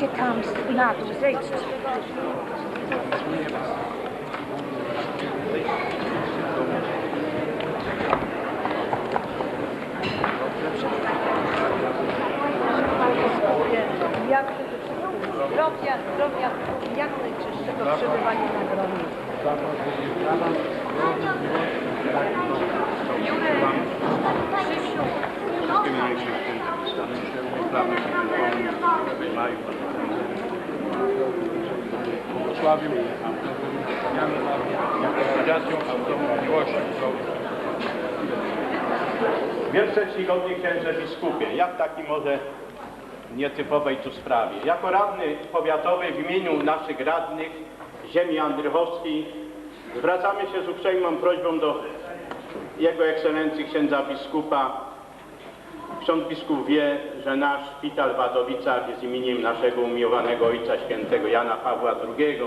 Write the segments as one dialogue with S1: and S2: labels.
S1: zejdźcie tam na dół, zejdźcie.
S2: jak zdrowia, zdrowia, jak najczystszego przebywania na gronie. Jurek, Krzysiu,
S3: Błogosławił Autonomii Miłości.
S4: Wielce czcigodny księże biskupie, jak taki może nietypowej tu sprawie. Jako radny powiatowy w imieniu naszych radnych ziemi andrychowskiej zwracamy się z uprzejmą prośbą do Jego Ekscelencji księdza biskupa. Ksiądz biskup wie, że nasz szpital w Wadowicach jest imieniem naszego umiłowanego ojca świętego Jana Pawła II.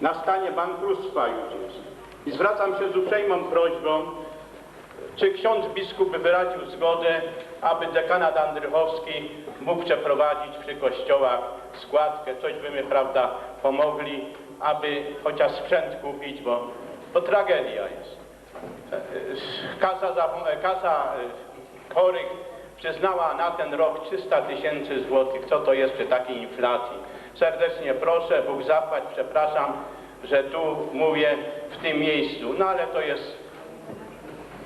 S4: Na stanie bankructwa już jest. I zwracam się z uprzejmą prośbą, czy ksiądz biskup wyraził zgodę, aby dekanat Andrychowski mógł przeprowadzić przy kościołach składkę, coś by my, prawda, pomogli, aby chociaż sprzęt kupić, bo, bo tragedia jest. Kasa, za, kasa chorych przyznała na ten rok 300 tysięcy złotych. Co to jest przy takiej inflacji? Serdecznie proszę, Bóg zapłać, przepraszam, że tu mówię w tym miejscu, no ale to jest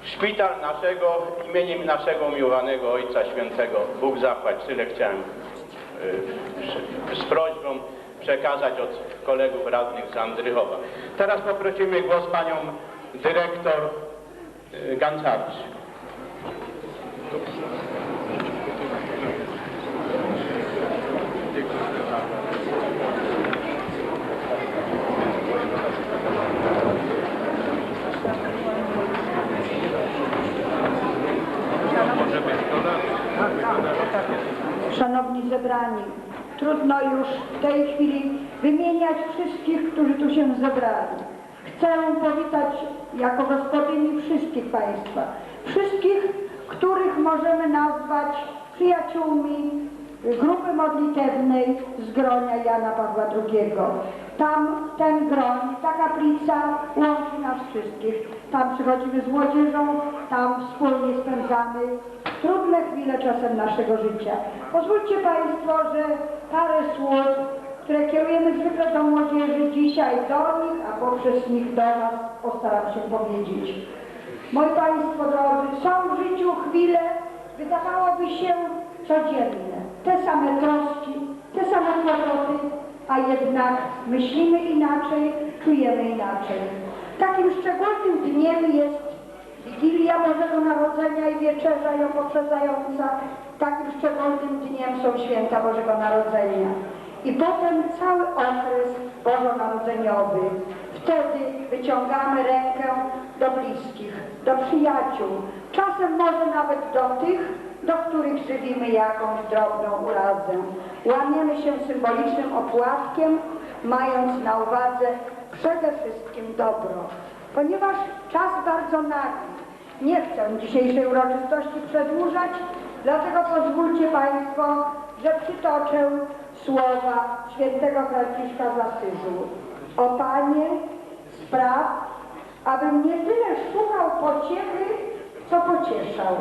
S4: szpital naszego, imieniem naszego umiłowanego Ojca Świętego. Bóg zapłać, tyle chciałem y, z prośbą przekazać od kolegów radnych z Andrychowa. Teraz poprosimy głos panią dyrektor y, Gancarz.
S5: zebrani. Trudno już w tej chwili wymieniać wszystkich, którzy tu się zebrali. Chcę powitać jako gospodyni wszystkich Państwa, wszystkich, których możemy nazwać przyjaciółmi grupy modlitewnej z gronia Jana Pawła II. Tam ten groń, ta kaplica łączy nas wszystkich. Tam przychodzimy z młodzieżą, tam wspólnie spędzamy trudne chwile czasem naszego życia. Pozwólcie Państwo, że parę słów, które kierujemy zwykle do młodzieży, dzisiaj do nich, a poprzez nich do nas postaram się powiedzieć. Moi Państwo drodzy, są w życiu chwile, wydawałoby się codzienne. Te same troski, te same kłopoty, a jednak myślimy inaczej, czujemy inaczej. Takim szczególnym dniem jest Wigilia Bożego Narodzenia i Wieczerza ją poprzedzająca. Takim szczególnym dniem są święta Bożego Narodzenia. I potem cały okres bożonarodzeniowy. Wtedy wyciągamy rękę do bliskich, do przyjaciół, czasem może nawet do tych, do których żywimy jakąś drobną urazę. Łamiemy się symbolicznym opłatkiem, mając na uwadze przede wszystkim dobro. Ponieważ czas bardzo nagli, nie chcę dzisiejszej uroczystości przedłużać, dlatego pozwólcie Państwo, że przytoczę słowa świętego Franciszka z Asyżu. O Panie, spraw, abym nie tyle szukał pociechy, co pocieszał.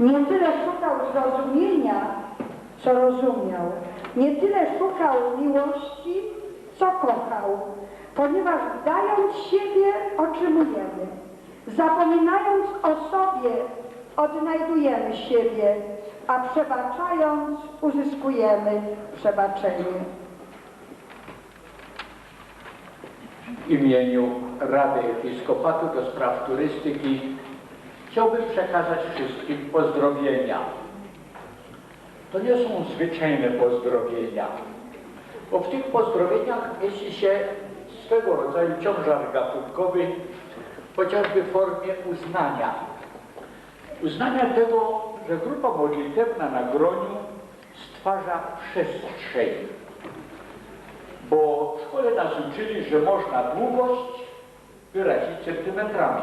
S5: Nie tyle szukał zrozumienia, co rozumiał. Nie tyle szukał miłości, co kochał. Ponieważ dając siebie, otrzymujemy. Zapominając o sobie, odnajdujemy siebie, a przebaczając, uzyskujemy przebaczenie.
S6: W imieniu Rady Episkopatu do Spraw Turystyki chciałbym przekazać wszystkim pozdrowienia. To nie są zwyczajne pozdrowienia, bo w tych pozdrowieniach mieści się swego rodzaju ciążar gatunkowy, chociażby w formie uznania. Uznania tego, że grupa modlitewna na groniu stwarza przestrzeń. Bo w szkole nas uczyli, że można długość wyrazić centymetrami.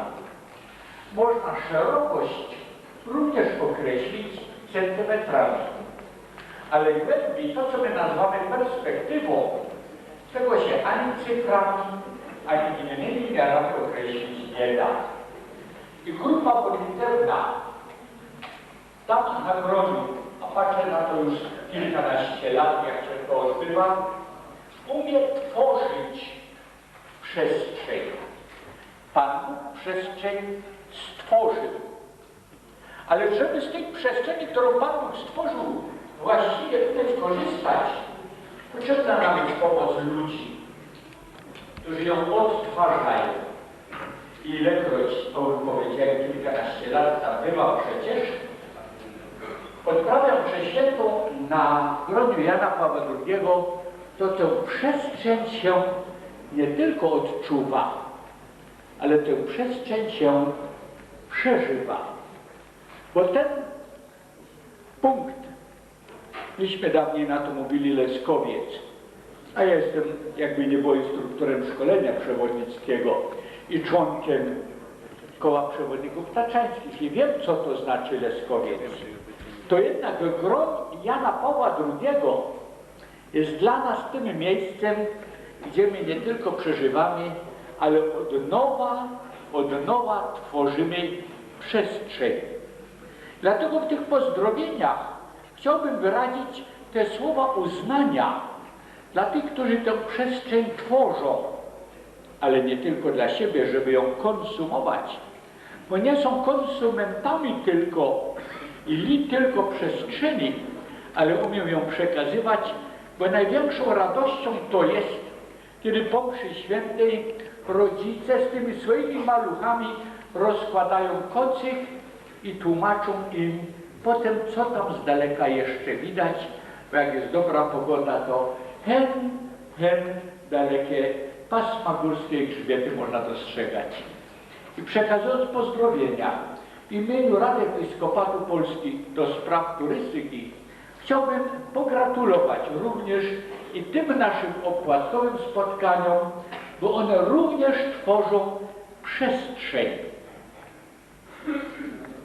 S6: Można szerokość również określić centymetrami. Ale głębiej to, co my nazywamy perspektywą, tego się ani cyframi, ani innymi miarami określić nie da. I grupa modlitewna tam na groniu, a patrzę na to już kilkanaście lat, jak się to odbywa, umie tworzyć przestrzeń. Pan przestrzeń stworzył. Ale żeby z tej przestrzeni, którą Pan stworzył, właściwie tutaj skorzystać, potrzebna nam jest pomoc ludzi, którzy ją odtwarzają. Ilekroć, to powiedziałem, kilkanaście lat bywa przecież, odprawiam przeświętą na groniu Jana Pawła II, to tę przestrzeń się nie tylko odczuwa, ale tę przestrzeń się przeżywa. Bo ten punkt, myśmy dawniej na to mówili Leskowiec, a ja jestem, jakby nie było, instruktorem szkolenia przewodnickiego i członkiem Koła Przewodników Taczańskich i wiem, co to znaczy Leskowiec. To jednak groń Jana Pawła II jest dla nas tym miejscem, gdzie my nie tylko przeżywamy, ale od nowa, od nowa tworzymy przestrzeń. Dlatego w tych pozdrowieniach chciałbym wyrazić te słowa uznania dla tych, którzy tę przestrzeń tworzą, ale nie tylko dla siebie, żeby ją konsumować, bo nie są konsumentami tylko i li tylko przestrzeni, ale umieją ją przekazywać, bo największą radością to jest, kiedy po mszy świętej rodzice z tymi swoimi maluchami rozkładają kocyk i tłumaczą im potem, co tam z daleka jeszcze widać, bo jak jest dobra pogoda, to hen, hen, dalekie pasma górskie i grzbiety można dostrzegać. I przekazując pozdrowienia w imieniu Rady Episkopatu Polski do spraw turystyki, chciałbym pogratulować również i tym naszym opłatkowym spotkaniom, bo one również tworzą przestrzeń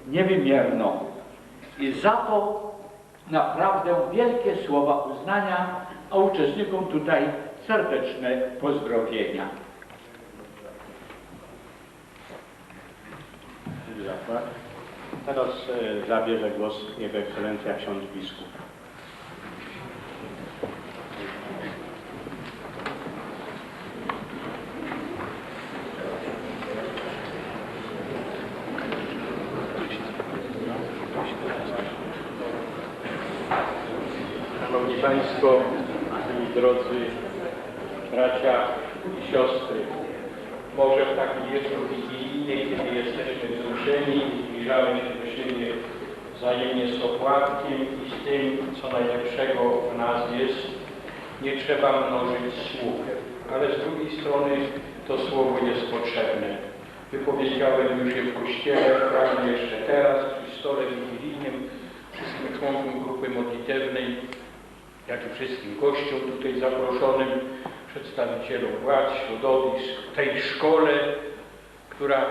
S6: niewymierną. I za to naprawdę wielkie słowa uznania, a uczestnikom tutaj serdeczne pozdrowienia.
S4: Teraz e, zabierze głos Jego Ekscelencja ksiądz biskup.
S7: Szanowni Państwo, moi drodzy bracia i siostry, wigilijny, kiedy jesteśmy wzruszeni i zbliżamy się do siebie wzajemnie z opłatkiem i z tym, co najlepszego w nas jest, nie trzeba mnożyć słów, ale z drugiej strony to słowo jest potrzebne. Wypowiedziałem już je w Kościele, pragnę jeszcze teraz przy stole wigilijnym wszystkim członkom grupy modlitewnej, jak i wszystkim gościom tutaj zaproszonym, przedstawicielom władz, środowisk, tej szkole, która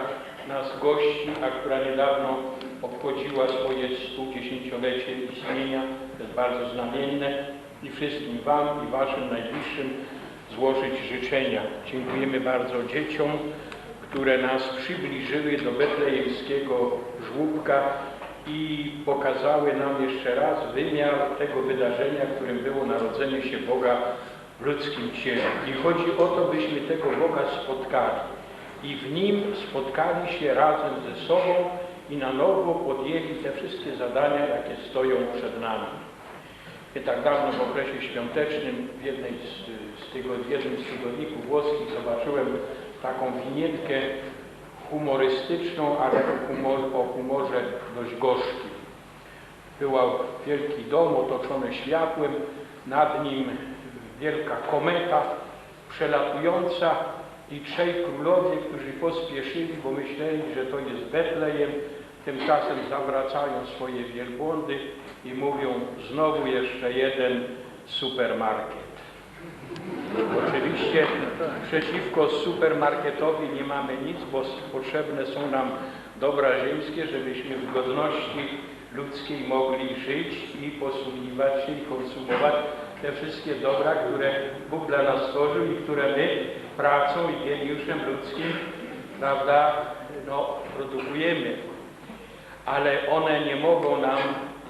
S7: nas gości, a która niedawno obchodziła swoje 110-lecie istnienia, to jest bardzo znamienne i wszystkim Wam i Waszym najbliższym złożyć życzenia. Dziękujemy bardzo dzieciom, które nas przybliżyły do betlejemskiego żłóbka i pokazały nam jeszcze raz wymiar tego wydarzenia, którym było narodzenie się Boga ludzkim ciele. I chodzi o to, byśmy tego Boga spotkali i w Nim spotkali się razem ze sobą i na nowo podjęli te wszystkie zadania, jakie stoją przed nami. Nie tak dawno w okresie świątecznym w, jednej z, z tygo, w jednym z tygodników włoskich zobaczyłem taką winietkę humorystyczną, ale humor, o humorze dość gorzkim. Była wielki dom otoczony światłem, nad nim wielka kometa przelatująca i trzej królowie, którzy pospieszyli, bo myśleli, że to jest Betlejem, tymczasem zawracają swoje wielbłądy i mówią znowu jeszcze jeden supermarket. Oczywiście przeciwko supermarketowi nie mamy nic, bo potrzebne są nam dobra ziemskie, żebyśmy w godności ludzkiej mogli żyć i posługiwać się i konsumować te wszystkie dobra, które Bóg dla nas stworzył i które my pracą i geniuszem ludzkim, prawda, no, produkujemy. Ale one nie mogą nam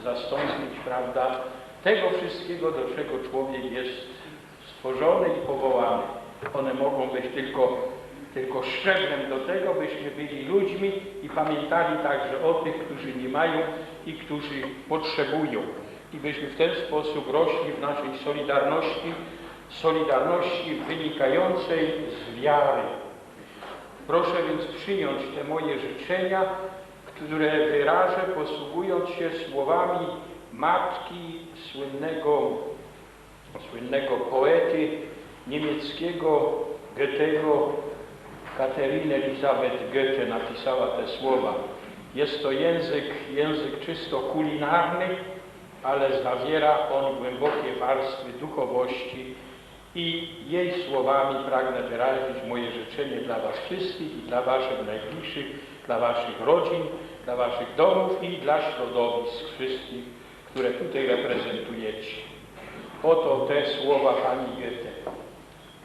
S7: zastąpić, prawda, tego wszystkiego, do czego człowiek jest stworzony i powołany. One mogą być tylko, tylko szczeblem do tego, byśmy byli ludźmi i pamiętali także o tych, którzy nie mają i którzy potrzebują. I byśmy w ten sposób rośli w naszej solidarności, solidarności wynikającej z wiary. Proszę więc przyjąć te moje życzenia, które wyrażę posługując się słowami matki słynnego słynnego poety niemieckiego Goethego, Katerin Elisabeth Goethe napisała te słowa. Jest to język, język czysto kulinarny, ale zawiera on głębokie warstwy duchowości i jej słowami pragnę wyrazić moje życzenie dla Was wszystkich i dla Waszych najbliższych, dla Waszych rodzin, dla Waszych domów i dla środowisk wszystkich, które tutaj reprezentujecie. Oto te słowa pani Goethe.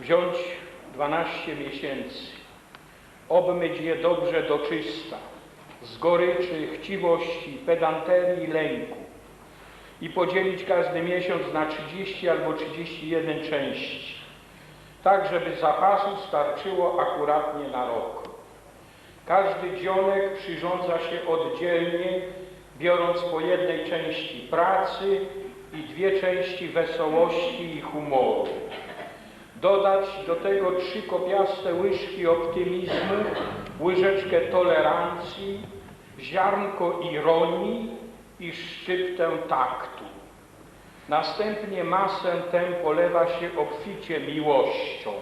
S7: Wziąć dwanaście miesięcy, obmyć je dobrze do czysta, z goryczy, chciwości, pedanterii, lęku i podzielić każdy miesiąc na 30 albo 31 części, tak żeby zapasu starczyło akuratnie na rok. Każdy dzionek przyrządza się oddzielnie, biorąc po jednej części pracy i dwie części wesołości i humoru. Dodać do tego trzy kopiaste łyżki optymizmu, łyżeczkę tolerancji, ziarnko ironii i szczyptę taktu. Następnie masę tę polewa się obficie miłością.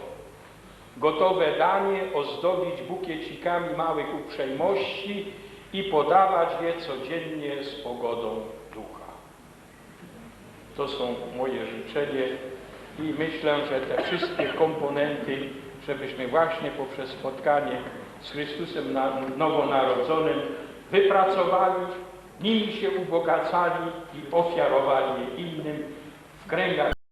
S7: Gotowe danie ozdobić bukiecikami małych uprzejmości i podawać je codziennie z pogodą ducha. To są moje życzenie i myślę, że te wszystkie komponenty, żebyśmy właśnie poprzez spotkanie z Chrystusem na- nowonarodzonym wypracowali, nimi się ubogacali i ofiarowali je innym w kręgach